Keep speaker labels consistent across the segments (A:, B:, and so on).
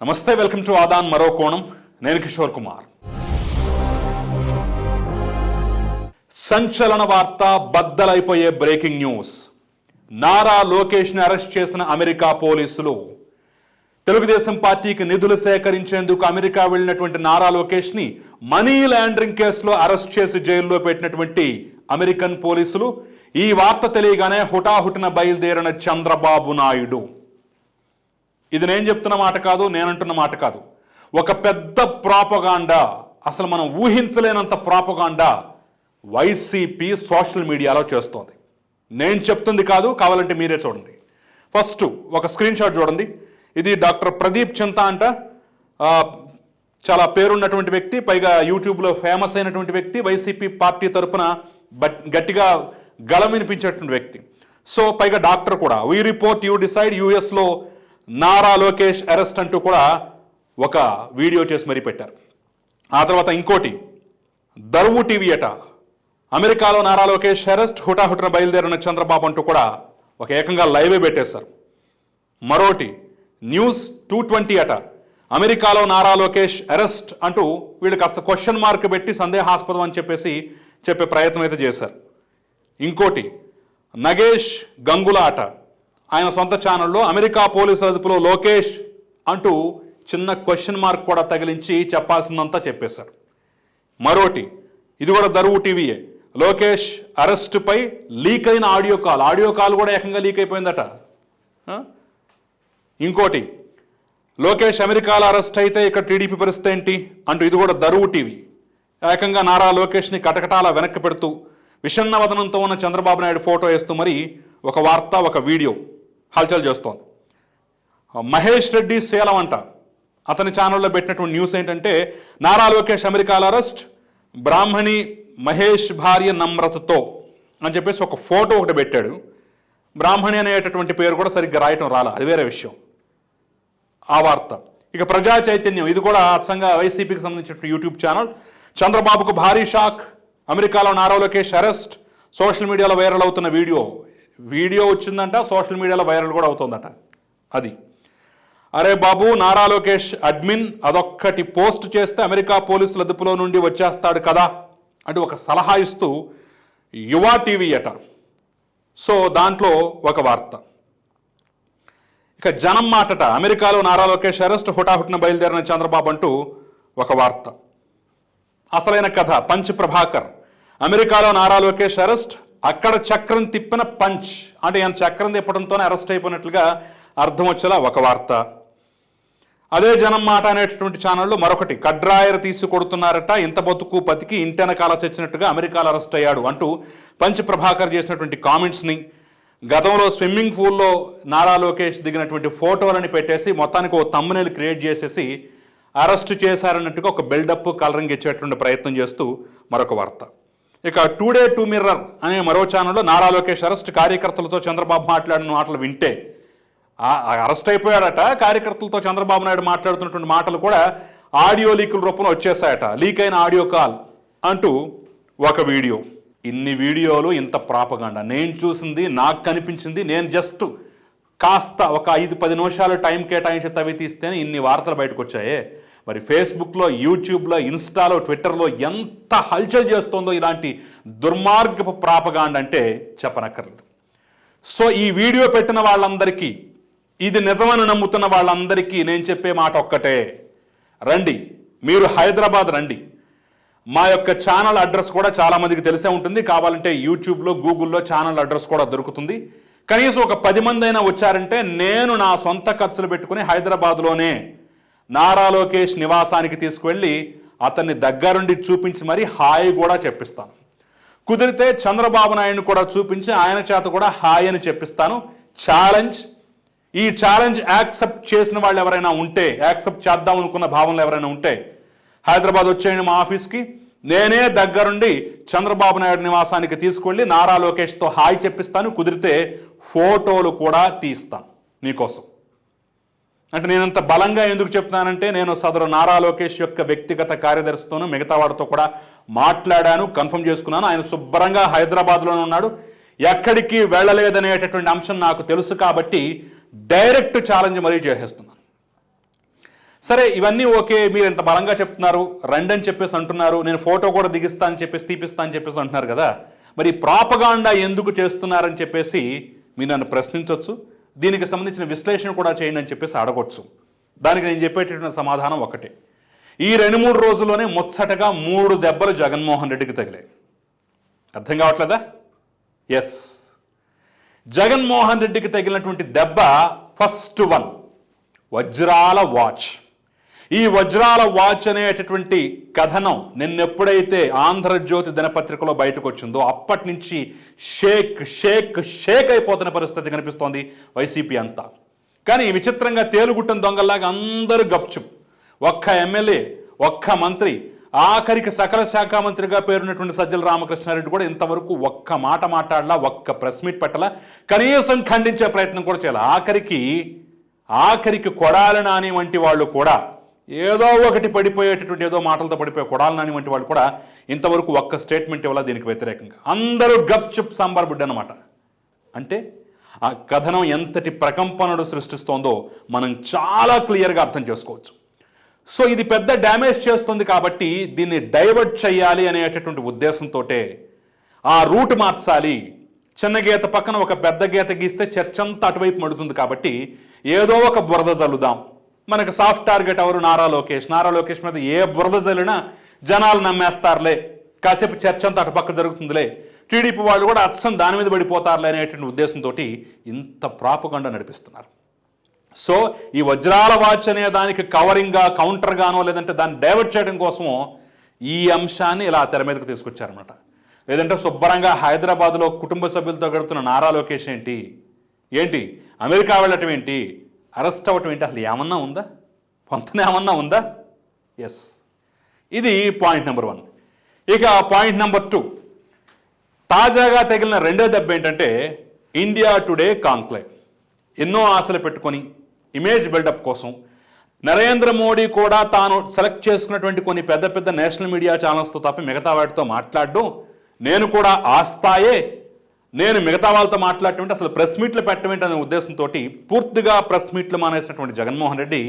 A: నమస్తే welcome to Aadan మరో కోణం. నేను కిషోర్ కుమార్. సంచలన వార్త బద్దలైపోయే బ్రేకింగ్ న్యూస్. నారా లోకేష్ని అరెస్ట్ చేసిన అమెరికా పోలీసులు. తెలుగుదేశం పార్టీకి నిధులు సేకరించేందుకు అమెరికా వెళ్ళినటువంటి నారా లోకేష్ని మనీ లాండరింగ్ కేసులో అరెస్ట్ చేసి జైల్లో పెట్టినటువంటి అమెరికన్ పోలీసులు. ఈ వార్త తెలియగానే హుటాహుటిన బయలుదేరిన చంద్రబాబు నాయుడు. ఇది నేను చెప్తున్న మాట కాదు నేనంటున్న మాట కాదు. ఒక పెద్ద ప్రాపగాండా అసలు మనం ఊహించలేనంత ప్రాపగాండా వైసీపీ సోషల్ మీడియాలో చేస్తోంది. నేను చెప్తుంది కాదు కావాలంటే మీరే చూడండి. ఫస్ట్ ఒక స్క్రీన్ షాట్ చూడండి. ఇది డాక్టర్ ప్రదీప్ చింత అంట. చాలా పేరున్నటువంటి వ్యక్తి పైగా యూట్యూబ్లో ఫేమస్ అయినటువంటి వ్యక్తి వైసీపీ పార్టీ తరపున బట్ గట్టిగా గళం వినిపించేటువంటి వ్యక్తి. సో పైగా డాక్టర్ కూడా. వీ రిపోర్ట్ యూ డిసైడ్ యూఎస్లో నారా లోకేష్ అరెస్ట్ అంటూ కూడా ఒక వీడియో చేసి మరీ పెట్టారు. ఆ తర్వాత ఇంకోటి దరువు టీవీ అట అమెరికాలో నారా లోకేష్ అరెస్ట్ హుటాహుటిన బయలుదేరిన చంద్రబాబు అంటూ కూడా ఒక ఏకంగా లైవే పెట్టేశారు. మరోటి న్యూస్ టూ ట్వంటీ అట అమెరికాలో నారా లోకేష్ అరెస్ట్ అంటూ వీళ్ళు కాస్త క్వశ్చన్ మార్క్ పెట్టి సందేహాస్పదం అని చెప్పేసి చెప్పే ప్రయత్నం అయితే చేశారు. ఇంకోటి నగేష్ గంగుల ఆట ఆయన సొంత ఛానల్లో అమెరికా పోలీసు అదుపులో లోకేష్ అంటూ చిన్న క్వశ్చన్ మార్క్ కూడా తగిలించి చెప్పాల్సిందంతా చెప్పేశారు మరోటి ఇది కూడా దరువు టీవీయే. లోకేష్ అరెస్టుపై లీక్ అయిన ఆడియో కాల్ ఆడియో కాల్ కూడా ఏకంగా లీక్ అయిపోయిందట. ఇంకోటి లోకేష్ అమెరికాలో అరెస్ట్ అయితే ఇక్కడ టీడీపీ పరిస్థితి ఏంటి? అంటూ ఇది కూడా దరువు టీవీ. ఏకంగా నారా లోకేష్ని కటకటాల వెనక్కి పెడుతూ విషన్న వదనంతో ఉన్న చంద్రబాబు నాయుడు ఫోటో వేస్తూ మరి ఒక వార్త ఒక వీడియో హల్చల్ చేస్తోంది. మహేష్ రెడ్డి సేలం అంట. అతని ఛానల్లో పెట్టినటువంటి న్యూస్ ఏంటంటే నారా లోకేష్ అమెరికాలో అరెస్ట్ బ్రాహ్మణి మహేష్ భార్య నమ్రతతో అని చెప్పేసి ఒక ఫోటో ఒకటి పెట్టాడు. బ్రాహ్మణి అనేటటువంటి పేరు కూడా సరిగ్గా రాయటం రాలా అది వేరే విషయం. ఆ వార్త. ఇక ప్రజా చైతన్యం ఇది కూడా అచ్చంగా వైసీపీకి సంబంధించిన యూట్యూబ్ ఛానల్ చంద్రబాబుకు భారీ షాక్ అమెరికాలో Nara Lokesh arrest social media viral అవుతున్న వీడియో వీడియో వచ్చిందంట సోషల్ మీడియాలో వైరల్ కూడా అవుతుందట. అది. అరే బాబు నారా లోకేష్ అడ్మిన్ అదొక్కటి పోస్ట్ చేస్తే అమెరికా పోలీసుల అదుపులో నుండి వచ్చేస్తాడు కదా అంటూ ఒక సలహా ఇస్తూ యువా టీవీ అట. సో దాంట్లో ఒక వార్త. ఇక జనం మాటట అమెరికాలో నారా లోకేష్ అరెస్ట్ హుటాహుటిన బయలుదేరిన చంద్రబాబు అంటూ ఒక వార్త. అసలైన కథ పంచ్ ప్రభాకర్. అమెరికాలో నారా లోకేష్ అరెస్ట్ అక్కడ చక్రం తిప్పిన పంచ్. అంటే ఆయన చక్రం తిప్పడంతోనే అరెస్ట్ అయిపోయినట్లుగా అర్థం వచ్చేలా ఒక వార్త. అదే జనం మాట అనేటటువంటి ఛానల్లో మరొకటి కడ్రాయర్ తీసుకొడుతున్నారట ఇంత బతుకు బతికి ఇంటెనకాల తెచ్చినట్టుగా అమెరికాలో అరెస్ట్ అయ్యాడు అంటూ పంచ్ ప్రభాకర్ చేసినటువంటి కామెంట్స్ని గతంలో స్విమ్మింగ్ పూల్లో నారా లోకేష్ దిగినటువంటి ఫోటోలని పెట్టేసి మొత్తానికి ఓ తమ్మునేలు క్రియేట్ చేసేసి అరెస్ట్ చేశారన్నట్టుగా ఒక బిల్డప్ కలరింగ్ ఇచ్చేటువంటి ప్రయత్నం చేస్తూ మరొక వార్త. ఇక టూ డే టూ మిర్రర్ అనే మరో ఛానల్లో నారా లోకేష్ అరెస్ట్ కార్యకర్తలతో చంద్రబాబు మాట్లాడిన మాటలు వింటే ఆ- అరెస్ట్ అయిపోయాడట కార్యకర్తలతో చంద్రబాబు నాయుడు మాట్లాడుతున్నటువంటి మాటలు కూడా ఆడియో లీకుల రూపంలో వచ్చేసాయట. లీక్ అయిన ఆడియో కాల్ అంటూ ఒక వీడియో. ఇన్ని వీడియోలు ఇంత ప్రాపగాండ. నేను చూసింది నాకు కనిపించింది నేను జస్ట్ కాస్త ఒక ఐదు పది నిమిషాలు టైం కేటాయించి తవి తీస్తేనే ఇన్ని వార్తలు బయటకు వచ్చాయే. మరి ఫేస్బుక్లో యూట్యూబ్లో ఇన్స్టాలో ట్విట్టర్లో ఎంత హల్చల్ చేస్తుందో ఇలాంటి దుర్మార్గపు ప్రాపగాండ్ అంటే చెప్పనక్కర్లేదు. సో ఈ వీడియో పెట్టిన వాళ్ళందరికీ ఇది నిజమని నమ్ముతున్న వాళ్ళందరికీ నేను చెప్పే మాట ఒక్కటే. రండి మీరు హైదరాబాద్ రండి. మా యొక్క ఛానల్ అడ్రస్ కూడా చాలామందికి తెలిసే ఉంటుంది. కావాలంటే యూట్యూబ్లో గూగుల్లో ఛానల్ అడ్రస్ కూడా దొరుకుతుంది. కనీసం ఒక పది మంది అయినా వచ్చారంటే నేను నా సొంత ఖర్చులు పెట్టుకుని హైదరాబాద్లోనే నారా లోకేష్ నివాసానికి తీసుకువెళ్ళి అతన్ని దగ్గరుండి చూపించి మరీ హాయి కూడా చెప్పిస్తాను. కుదిరితే చంద్రబాబు నాయుడిని కూడా చూపించి ఆయన చేత కూడా హాయ్ అని చెప్పిస్తాను. ఛాలెంజ్. ఈ ఛాలెంజ్ యాక్సెప్ట్ చేసిన వాళ్ళు ఎవరైనా ఉంటే యాక్సెప్ట్ చేద్దాం అనుకున్న భావనలు ఎవరైనా ఉంటే హైదరాబాద్ వచ్చేయండి మా ఆఫీస్కి. నేనే దగ్గరుండి చంద్రబాబు నాయుడు నివాసానికి తీసుకెళ్ళి నారా లోకేష్తో హాయ్ చెప్పిస్తాను. కుదిరితే ఫోటోలు కూడా తీస్తాను. మీకోసం. అంటే నేను బలంగా ఎందుకు చెప్తున్నానంటే నేను సదరు నారా లోకేష్ యొక్క వ్యక్తిగత కార్యదర్శితోనూ మిగతా వాడితో కూడా మాట్లాడాను కన్ఫర్మ్ చేసుకున్నాను. ఆయన శుభ్రంగా హైదరాబాద్లోనే ఉన్నాడు. ఎక్కడికి వెళ్ళలేదనేటటువంటి అంశం నాకు తెలుసు కాబట్టి డైరెక్ట్ ఛాలెంజ్ మరీ చేసేస్తున్నాను. సరే ఇవన్నీ ఓకే మీరు ఎంత బలంగా చెప్తున్నారు రండి అని చెప్పేసి అంటున్నారు నేను ఫోటో కూడా దిగిస్తా అని చెప్పేసి తీపిస్తా అని చెప్పేసి అంటున్నారు కదా. మరి ప్రాపగాండా ఎందుకు చేస్తున్నారని చెప్పేసి మీరు నన్ను ప్రశ్నించవచ్చు దీనికి సంబంధించిన విశ్లేషణ కూడా చేయండి అని చెప్పేసి అడగొచ్చు. దానికి నేను చెప్పేటటువంటి సమాధానం ఒకటే. ఈ రెండు మూడు రోజుల్లోనే ముచ్చటగా మూడు దెబ్బలు జగన్మోహన్ రెడ్డికి తగిలాయి. అర్థం కావట్లేదా? ఎస్ జగన్మోహన్ రెడ్డికి తగిలినటువంటి దెబ్బ ఫస్ట్ వన్. వజ్రాల వాచ్. ఈ వజ్రాల వాచ్ అనేటటువంటి కథనం నిన్నెప్పుడైతే ఆంధ్రజ్యోతి దినపత్రికలో బయటకు వచ్చిందో అప్పటి నుంచి షేక్ షేక్ షేక్ అయిపోతున్న పరిస్థితి కనిపిస్తోంది వైసీపీ అంతా. కానీ విచిత్రంగా తేలుగుట్టం దొంగల్లాగా అందరూ గప్చు. ఒక్క ఎమ్మెల్యే ఒక్క మంత్రి ఆఖరికి సకల శాఖ మంత్రిగా పేరున్నటువంటి సజ్జల రామకృష్ణారెడ్డి కూడా ఇంతవరకు ఒక్క మాట మాట్లాడలా ఒక్క ప్రెస్ మీట్ పెట్టలా కనీసం ఖండించే ప్రయత్నం కూడా చేయాలి. ఆఖరికి ఆఖరికి కొడాలి నాని వంటి వాళ్ళు కూడా ఏదో ఒకటి పడిపోయేటటువంటి ఏదో మాటలతో పడిపోయే కొడాలి నాని వంటి వాళ్ళు కూడా ఇంతవరకు ఒక్క స్టేట్మెంట్ ఇవ్వాలి దీనికి వ్యతిరేకంగా. అందరూ గప్ చుప్ సాంబార్ బుడ్డ అనమాట అంటే ఆ కథనం ఎంతటి ప్రకంపనలు సృష్టిస్తోందో మనం చాలా క్లియర్గా అర్థం చేసుకోవచ్చు. సో ఇది పెద్ద డ్యామేజ్ చేస్తుంది కాబట్టి దీన్ని డైవర్ట్ చేయాలి అనేటటువంటి ఉద్దేశంతో ఆ రూట్ మార్చాలి. చిన్న గీత పక్కన ఒక పెద్ద గీత గీస్తే చర్చంతా అటువైపు మడుతుంది కాబట్టి ఏదో ఒక బురద చల్లుదాం మనకు సాఫ్ట్ టార్గెట్ ఎవరు? నారా లోకేష్. నారా లోకేష్ మీద ఏ బురద జల్లినా జనాలు నమ్మేస్తారులే. కాసేపు చర్చ అంతా అటుపక్క జరుగుతుందిలే. టీడీపీ వాళ్ళు కూడా అచ్చం దాని మీద పడిపోతారులే అనేటువంటి ఉద్దేశంతో ఇంత ప్రాపగండ నడిపిస్తున్నారు. సో ఈ వజ్రాల వాచ్ అనే దానికి కవరింగ్గా కౌంటర్గానో లేదంటే దాన్ని డైవర్ట్ చేయడం కోసమో ఈ అంశాన్ని ఇలా తెర మీదకు తీసుకొచ్చారనమాట లేదంటే శుభ్రంగా హైదరాబాద్లో కుటుంబ సభ్యులతో గడుపుతున్న నారా లోకేష్ ఏంటి? ఏంటి? అమెరికా వెళ్ళటం ఏంటి? అరెస్ట్ అవ్వటం ఏంటి? అసలు ఏమన్నా ఉందా? పొంతన ఏమన్నా ఉందా? ఎస్ ఇది పాయింట్ నెంబర్ వన్ ఇక పాయింట్ నెంబర్ టూ తాజాగా తగిలిన రెండో దెబ్బ ఏంటంటే ఇండియా టుడే కాంక్లేవ్ ఎన్నో ఆశలు పెట్టుకొని ఇమేజ్ బిల్డప్ కోసం నరేంద్ర మోడీ కూడా తాను సెలెక్ట్ చేసుకున్నటువంటి కొన్ని పెద్ద పెద్ద నేషనల్ మీడియా ఛానల్స్తో తప్ప మిగతా వాటితో మాట్లాడడం నేను కూడా ఆస్థాయే నేను మిగతా వాళ్ళతో మాట్లాడటం అసలు ప్రెస్ మీట్లు పెట్టడం అనే ఉద్దేశంతో పూర్తిగా ప్రెస్ మీట్లు మానేసినటువంటి జగన్మోహన్ రెడ్డి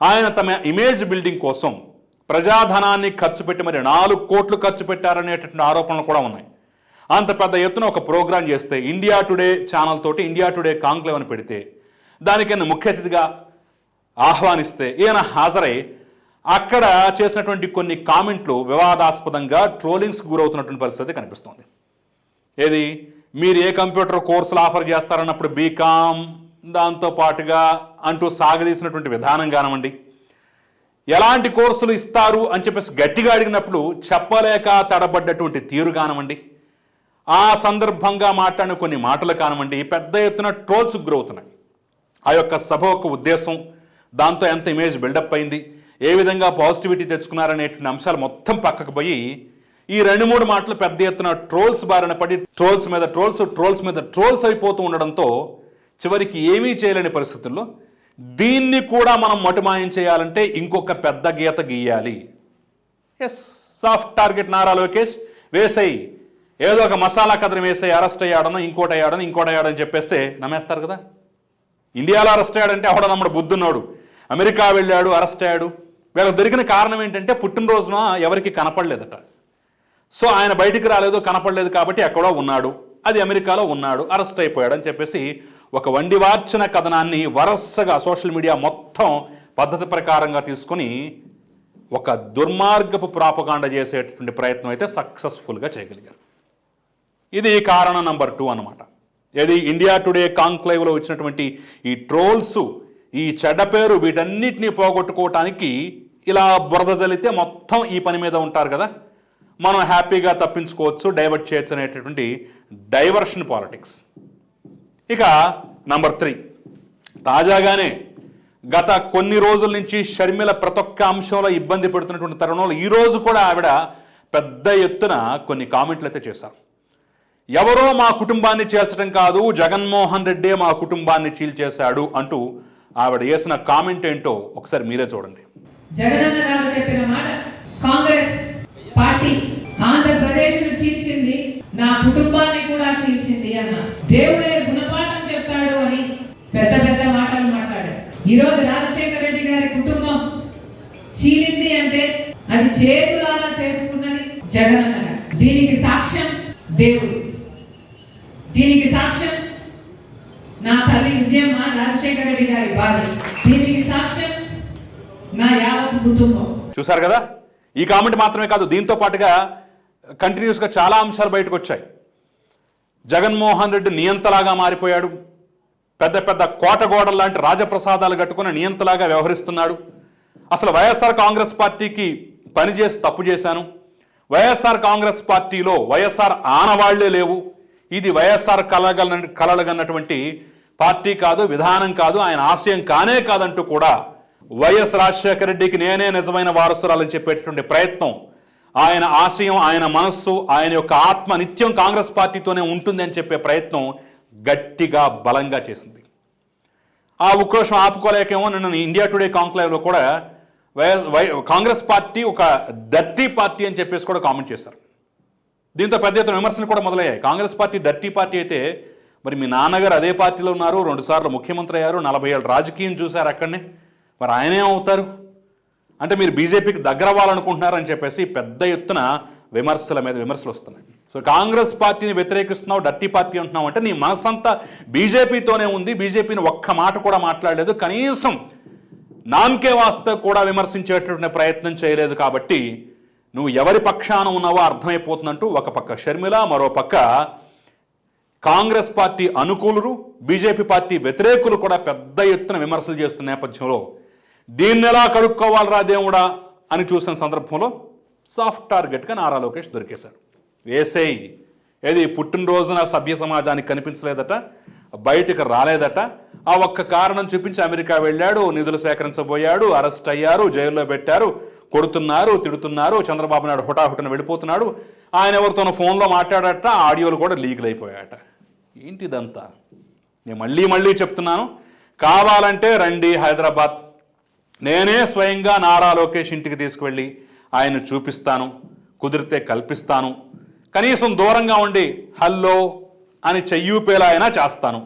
A: ఆయన తమ ఇమేజ్ బిల్డింగ్ కోసం ప్రజాధనాన్ని ఖర్చు పెట్టి మరి నాలుగు కోట్లు ఖర్చు పెట్టారనేటటువంటి ఆరోపణలు కూడా ఉన్నాయి. అంత పెద్ద ఎత్తున ఒక ప్రోగ్రాం చేస్తే ఇండియా టుడే ఛానల్ తోటి ఇండియా టుడే కాంక్లేవ్ అని పెడితే దానికైనా ముఖ్య అతిథిగా ఆహ్వానిస్తే ఈయన హాజరై అక్కడ చేసినటువంటి కొన్ని కామెంట్లు వివాదాస్పదంగా ట్రోలింగ్స్కి గురవుతున్నటువంటి పరిస్థితి కనిపిస్తోంది. ఏది? మీరు ఏ కంప్యూటర్ కోర్సులు ఆఫర్ చేస్తారన్నప్పుడు బీకామ్ దాంతో పాటుగా అంటూ సాగదీసినటువంటి విధానం కానివ్వండి. ఎలాంటి కోర్సులు ఇస్తారు అని చెప్పేసి గట్టిగా అడిగినప్పుడు చెప్పలేక తడబడ్డటువంటి తీరు కానివ్వండి. ఆ సందర్భంగా మాట్లాడిన కొన్ని మాటలు కానివ్వండి పెద్ద ఎత్తున ట్రోల్స్ గురవుతున్నాయి. ఆ యొక్క సభ యొక్క ఉద్దేశం దాంతో ఎంత ఇమేజ్ బిల్డప్ అయింది ఏ విధంగా పాజిటివిటీ తెచ్చుకున్నారనేటువంటి అంశాలు మొత్తం పక్కకు పోయి ఈ రెండు మూడు మాటలు పెద్ద ఎత్తున ట్రోల్స్ బారిన పడి ట్రోల్స్ మీద ట్రోల్స్ ట్రోల్స్ మీద ట్రోల్స్ అయిపోతూ ఉండడంతో చివరికి ఏమీ చేయలేని పరిస్థితుల్లో దీన్ని కూడా మనం మటుమాయం చేయాలంటే ఇంకొక పెద్ద గీత గీయాలి. Yes soft target Nara Lokesh. వేసేయి. ఏదో ఒక మసాలా కథను వేసే అరెస్ట్ అయ్యాడనో ఇంకోటి అయ్యాడని ఇంకోటి అయ్యాడని చెప్పేస్తే నమ్మేస్తారు కదా? ఇండియాలో అరెస్ట్ అయ్యాడంటే అవడ నమ్మడు బుద్ధున్నాడు. అమెరికా వెళ్ళాడు అరెస్ట్ అయ్యాడు. వీళ్ళకి దొరికిన కారణం ఏంటంటే పుట్టినరోజున ఎవరికి కనపడలేదట. సో ఆయన బయటికి రాలేదు కనపడలేదు కాబట్టి ఎక్కడో ఉన్నాడు. అది అమెరికాలో ఉన్నాడు అరెస్ట్ అయిపోయాడు అని చెప్పేసి ఒక వండివార్చిన కథనాన్ని వరసగా సోషల్ మీడియా మొత్తం పద్ధతి ప్రకారంగా తీసుకొని ఒక దుర్మార్గపు ప్రాపకాండ చేసేటటువంటి ప్రయత్నం అయితే సక్సెస్ఫుల్గా చేయగలిగారు. ఇది కారణం నంబర్ టూ అనమాట ఏది ఇండియా టుడే కాంక్లైవ్లో వచ్చినటువంటి ఈ ట్రోల్స్ ఈ చెడ్డ పేరు వీటన్నిటిని పోగొట్టుకోవటానికి ఇలా బురద జలితే మొత్తం ఈ పని మీద ఉంటారు కదా? మనం హ్యాపీగా తప్పించుకోవచ్చు డైవర్ట్ చేయొచ్చు అనేటటువంటి డైవర్షన్ పాలిటిక్స్. ఇక నంబర్ త్రీ. తాజాగానే గత కొన్ని రోజుల నుంచి షర్మిల ప్రతి ఒక్క అంశంలో ఇబ్బంది పెడుతున్నటువంటి తరుణంలో ఈరోజు కూడా ఆవిడ పెద్ద ఎత్తున కొన్ని కామెంట్లు అయితే చేశారు. ఎవరో మా కుటుంబాన్ని చేల్చడం కాదు జగన్మోహన్ రెడ్డే మా కుటుంబాన్ని చీల్చేశాడు అంటూ ఆవిడ వేసిన కామెంట్ ఏంటో ఒకసారి మీరే చూడండి.
B: జగనన్న గారు చెప్పిన మాట కాంగ్రెస్ పార్టీ ఆంధ్రప్రదేశ్ను చీల్చింది నా కుటుంబాన్ని కూడా చీల్చింది అన్న దేవుడే గుణపాఠం చెప్తాడు అని పెద్ద పెద్ద మాటలు మాట్లాడారు. ఈరోజు రాజశేఖర రెడ్డి గారి కుటుంబం చీలింది అంటే అది చేతులారా చేసుకున్నది జగనన్న గారు. దీనికి సాక్ష్యం దేవుడు. దీనికి సాక్ష్యం నా తల్లి విజయమ్మ రాజశేఖర రెడ్డి గారి భార్య. దీనికి సాక్ష్యం నా యావత్ కుటుంబం.
A: చూసారు కదా? ఈ కామెంట్ మాత్రమే కాదు దీంతో పాటుగా కంటిన్యూస్గా చాలా అంశాలు బయటకు వచ్చాయి. జగన్మోహన్ రెడ్డి నియంతలాగా మారిపోయాడు. పెద్ద పెద్ద కోటగోడల లాంటి రాజప్రసాదాలు కట్టుకుని నియంతలాగా వ్యవహరిస్తున్నాడు. అసలు వైఎస్ఆర్ కాంగ్రెస్ పార్టీకి పనిచేసి తప్పు చేశాను. వైఎస్ఆర్ కాంగ్రెస్ పార్టీలో వైఎస్ఆర్ ఆనవాళ్ళే లేవు. ఇది వైఎస్ఆర్ కలగల కలలగన్నటువంటి పార్టీ కాదు విధానం కాదు ఆయన ఆశయం కానే కాదంటూ కూడా వైఎస్ రాజశేఖర రెడ్డికి నేనే నిజమైన వారసురాలని చెప్పేటటువంటి ప్రయత్నం. ఆయన ఆశయం ఆయన మనస్సు ఆయన యొక్క ఆత్మ నిత్యం కాంగ్రెస్ పార్టీతోనే ఉంటుంది అని చెప్పే ప్రయత్నం గట్టిగా బలంగా చేసింది. ఆ ఉక్రోషం ఆపుకోలేకేమో నిన్న ఇండియా టుడే కాంక్లేవ్లో కూడా వైఎస్ వై కాంగ్రెస్ పార్టీ ఒక డర్టీ పార్టీ అని చెప్పేసి కూడా కామెంట్ చేశారు. దీంతో పెద్ద ఎత్తున విమర్శలు కూడా మొదలయ్యాయి. కాంగ్రెస్ పార్టీ డర్టీ పార్టీ అయితే మరి మీ నాన్నగారు అదే పార్టీలో ఉన్నారు రెండుసార్లు ముఖ్యమంత్రి అయ్యారు నలభై ఏళ్ళు రాజకీయం చూశారు అక్కడనే. మరి ఆయనే అవుతారు? అంటే మీరు బీజేపీకి దగ్గర అవ్వాలనుకుంటున్నారని చెప్పేసి పెద్ద ఎత్తున విమర్శల మీద విమర్శలు వస్తున్నాయి. సో కాంగ్రెస్ పార్టీని వ్యతిరేకిస్తున్నావు డట్టి పార్టీ అంటున్నావు అంటే నీ మనసంతా బీజేపీతోనే ఉంది బీజేపీని ఒక్క మాట కూడా మాట్లాడలేదు కనీసం నామకే వాస్త కూడా విమర్శించేటటువంటి ప్రయత్నం చేయలేదు కాబట్టి నువ్వు ఎవరి పక్షాన ఉన్నావో అర్థమైపోతుందంటూ ఒక పక్క షర్మిల మరో పక్క కాంగ్రెస్ పార్టీ అనుకూలురు బీజేపీ పార్టీ వ్యతిరేకులు కూడా పెద్ద ఎత్తున విమర్శలు చేస్తున్న నేపథ్యంలో దీన్ని ఎలా కడుక్కోవాలరా దేవుడా అని చూసిన సందర్భంలో సాఫ్ట్ టార్గెట్గా నారా లోకేష్ దొరికేశాడు. వేసేయి ఏది పుట్టినరోజున సభ్య సమాజానికి కనిపించలేదట బయటకు రాలేదట ఆ ఒక్క కారణం చూపించి అమెరికా వెళ్ళాడు నిధులు సేకరించబోయాడు అరెస్ట్ అయ్యారు జైల్లో పెట్టారు కొడుతున్నారు తిడుతున్నారు చంద్రబాబు నాయుడు హుటాహుటన వెళ్ళిపోతున్నాడు ఆయన ఎవరితోనో ఫోన్లో మాట్లాడట ఆడియోలు కూడా లీకులు అయిపోయాట ఏంటిదంతా? నేను మళ్ళీ మళ్ళీ చెప్తున్నాను కావాలంటే రండి హైదరాబాద్ నేనే స్వయంగా నారా లోకేష్ ఇంటికి తీసుకువెళ్ళి ఆయన చూపిస్తాను కుదిరితే కల్పిస్తాను కనీసం దూరంగా ఉండి హల్లో అని చెయ్యూపేలా అయినా చేస్తాను.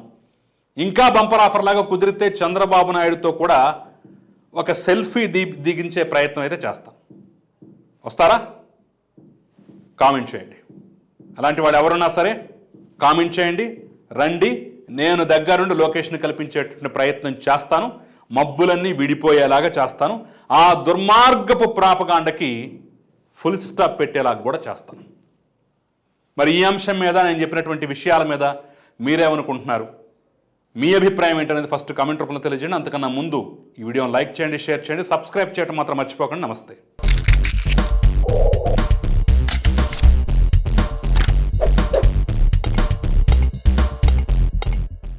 A: ఇంకా బంపర్ ఆఫర్లాగా కుదిరితే చంద్రబాబు నాయుడుతో కూడా ఒక సెల్ఫీ దీ దిగించే ప్రయత్నం అయితే చేస్తాం వస్తారా? కామెంట్ చేయండి. అలాంటి వాడు ఎవరున్నా సరే కామెంట్ చేయండి రండి. నేను దగ్గరుండి లొకేషన్ కల్పించేటువంటి ప్రయత్నం చేస్తాను. మబ్బులన్నీ విడిపోయేలాగా చేస్తాను. ఆ దుర్మార్గపు ప్రాపకాండకి ఫుల్ స్టాప్ పెట్టేలాగా కూడా చేస్తాను. మరి ఈ అంశం మీద నేను చెప్పినటువంటి విషయాల మీద మీరేమనుకుంటున్నారు? మీ అభిప్రాయం ఏంటనేది ఫస్ట్ కామెంట్ రూపంలో తెలియజేయండి. అంతకన్నా ముందు ఈ వీడియోని లైక్ చేయండి షేర్ చేయండి సబ్స్క్రైబ్ చేయడం మాత్రం మర్చిపోకండి. నమస్తే.